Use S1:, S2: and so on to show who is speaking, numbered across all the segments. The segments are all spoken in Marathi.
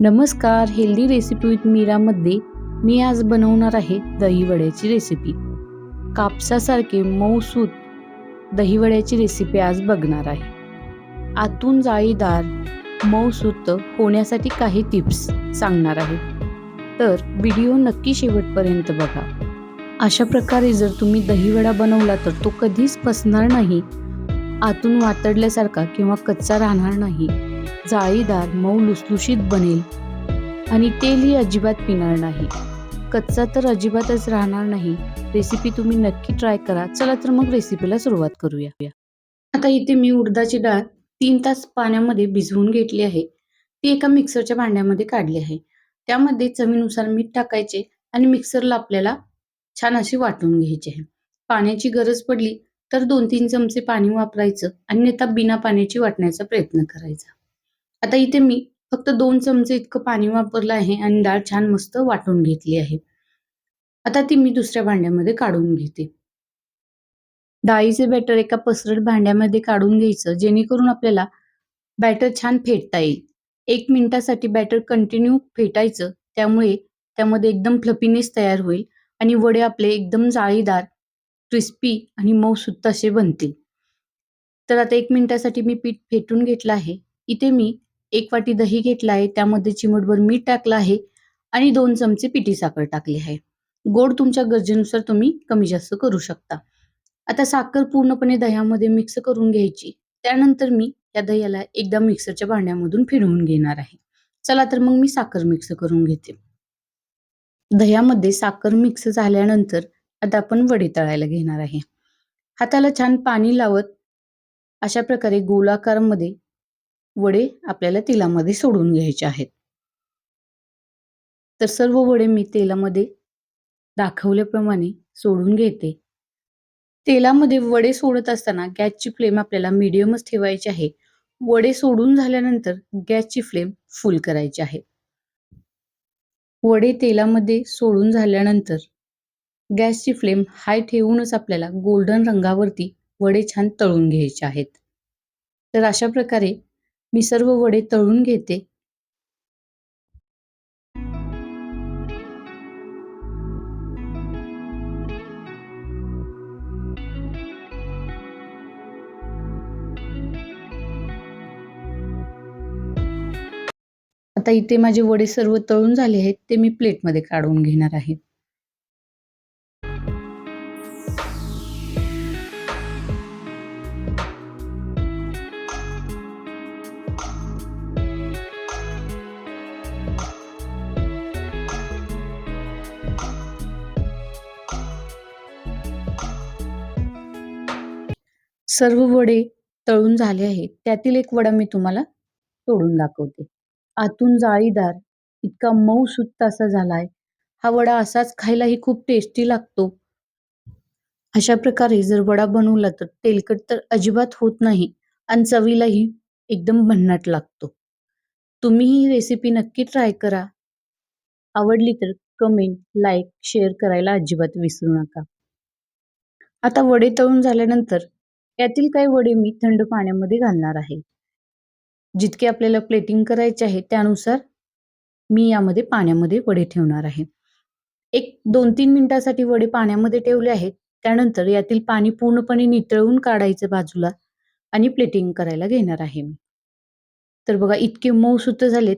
S1: नमस्कार हेल्दी रेसिपी विथ मीरामध्ये मी आज बनवणार आहे दहीवड्याची रेसिपी कापसासारखे मऊसूत दहीवड्याची रेसिपी आज बघणार आहे. आतून जाळीदार मऊसूत होण्यासाठी काही टिप्स सांगणार आहे. तर व्हिडिओ नक्की शेवटपर्यंत बघा. अशा प्रकारे जर तुम्ही दहीवडा बनवला तर तो कधीच फसणार नाही. आतून वातडल्यासारखा किंवा कच्चा राहणार नाही. जाळीदार मऊ लुसलुशीत बनेल. आणि तेलही अजिबात पिणार नाही. कच्चा तर अजिबातच राहणार नाही. रेसिपी तुम्ही नक्की ट्राय करा. चला तर मग रेसिपीला सुरुवात करूया. आता इथे मी उडदाची डाळ तीन तास पाण्यामध्ये भिजवून घेतली आहे. ती एका मिक्सरच्या भांड्यामध्ये काढली आहे. त्यामध्ये चवीनुसार मीठ टाकायचे आणि मिक्सरला आपल्याला छान अशी वाटून घ्यायची आहे. पाण्याची गरज पडली तर दोन तीन चमचे पाणी वापरायचं. अन्यथा बिना पाण्याची वाटण्याचा प्रयत्न करायचा. आता इथे मी फक्त दोन चमचे इतकं पाणी वापरलं आहे आणि डाळ छान मस्त वाटून घेतली आहे. आता ती मी दुसऱ्या भांड्यामध्ये काढून घेते. डाळीचे बॅटर एका पसरट भांड्यामध्ये काढून घ्यायचं जेणेकरून आपल्याला बॅटर छान फेटता येईल. एक मिनिटासाठी बॅटर कंटिन्यू फेटायचं त्यामुळे त्यामध्ये एकदम फ्लपीनेस तयार होईल आणि वडे आपले एकदम जाळीदार क्रिस्पी आणि मऊसुत्त असे बनतील. तर आता एक मिनिटासाठी मी पीठ फेटून घेतलं आहे. इथे मी एक वाटी दही घेतला आहे त्यामध्ये चिमटभर मीठ टाकलं आहे आणि दोन चमचे पिठी साखर टाकली आहे. गोड तुमच्या गरजेनुसार तुम्ही कमी जास्त करू शकता. आता साखर पूर्णपणे दह्यामध्ये मिक्स करून घ्यायची. त्यानंतर मी या दह्याला एकदा मिक्सरच्या भांड्यामधून फिरवून घेणार आहे. चला तर मग मी साखर मिक्स करून घेते. दह्यामध्ये साखर मिक्स झाल्यानंतर आता आपण वडे तळायला घेणार आहे. हाताला छान पाणी लावत अशा प्रकारे गोलाकारमध्ये वडे आपल्याला तेलामध्ये सोडून घ्यायचे आहेत. तर सर्व वडे मी तेलामध्ये दाखवल्याप्रमाणे सोडून घेते. तेलामध्ये वडे सोडत असताना गॅसची फ्लेम आपल्याला मीडियमच ठेवायची आहे. वडे सोडून झाल्यानंतर गॅसची फ्लेम फुल करायची आहे. वडे तेलामध्ये सोडून झाल्यानंतर गॅसची फ्लेम हाय ठेवूनच आपल्याला गोल्डन रंगावरती वडे छान तळून घ्यायचे आहेत. तर अशा प्रकारे मी सर्व वडे तळून घेते. आता इथे माझे वडे सर्व तळून झाले आहेत ते मी प्लेटमध्ये काढून घेणार आहे. सर्व वडे तळून झाले आहेत. त्यातील एक वडा मी तुम्हाला तोडून दाखवते. आतून जाळीदार इतका मऊ सुत्त असा झालाय. हा वडा असाच खायलाही खूप टेस्टी लागतो. अशा प्रकारे जर वडा बनवला तर तेलकट तर अजिबात होत नाही आणि चवीलाही एकदम भन्नाट लागतो. तुम्ही ही रेसिपी नक्की ट्राय करा. आवडली तर कमेंट लाईक शेअर करायला अजिबात विसरू नका. आता वडे तळून झाल्यानंतर यातील काही वडे मी थंड पाण्यामध्ये घालणार आहे. जितके आपल्याला प्लेटिंग करायचे आहे त्यानुसार मी यामध्ये पाण्यामध्ये वडे ठेवणार आहे. एक दोन तीन मिनिटासाठी वडे पाण्यामध्ये ठेवले आहेत त्यानंतर यातील पाणी पूर्णपणे नितळून काढायचं बाजूला आणि प्लेटिंग करायला घेणार आहे मी. तर बघा इतके मऊ सुत झालेत.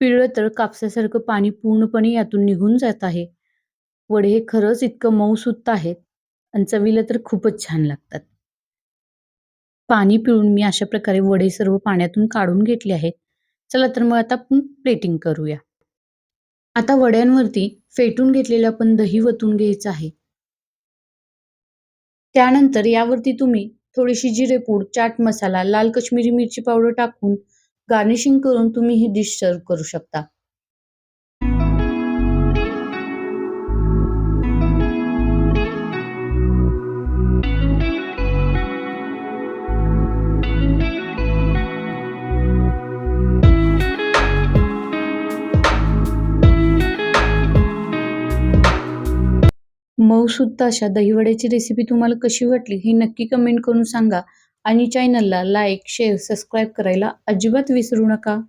S1: पिळलं तर कापसासारखं पाणी पूर्णपणे यातून निघून जात आहे. वडे हे खरंच इतकं मऊ आहेत आणि चवीला तर खूपच छान लागतात. पाणी पिळून मी अशा प्रकारे वडे सर्व पाण्यातून काढून घेतले आहेत. चला तर मग आता आपण प्लेटिंग करूया. आता वड्यांवरती फेटून घेतलेलं आपण दही वतून घ्यायचं आहे. त्यानंतर यावरती तुम्ही थोडीशी जिरेपूड चाट मसाला लाल कश्मीरी मिरची पावडर टाकून गार्निशिंग करून तुम्ही ही डिश सर्व करू शकता. मऊसूत अशा दहीवड्याची रेसिपी तुम्हाला कशी वाटली हे नक्की कमेंट करून सांगा. आणि चॅनलला लाईक शेअर सबस्क्राईब करायला अजिबात विसरू नका.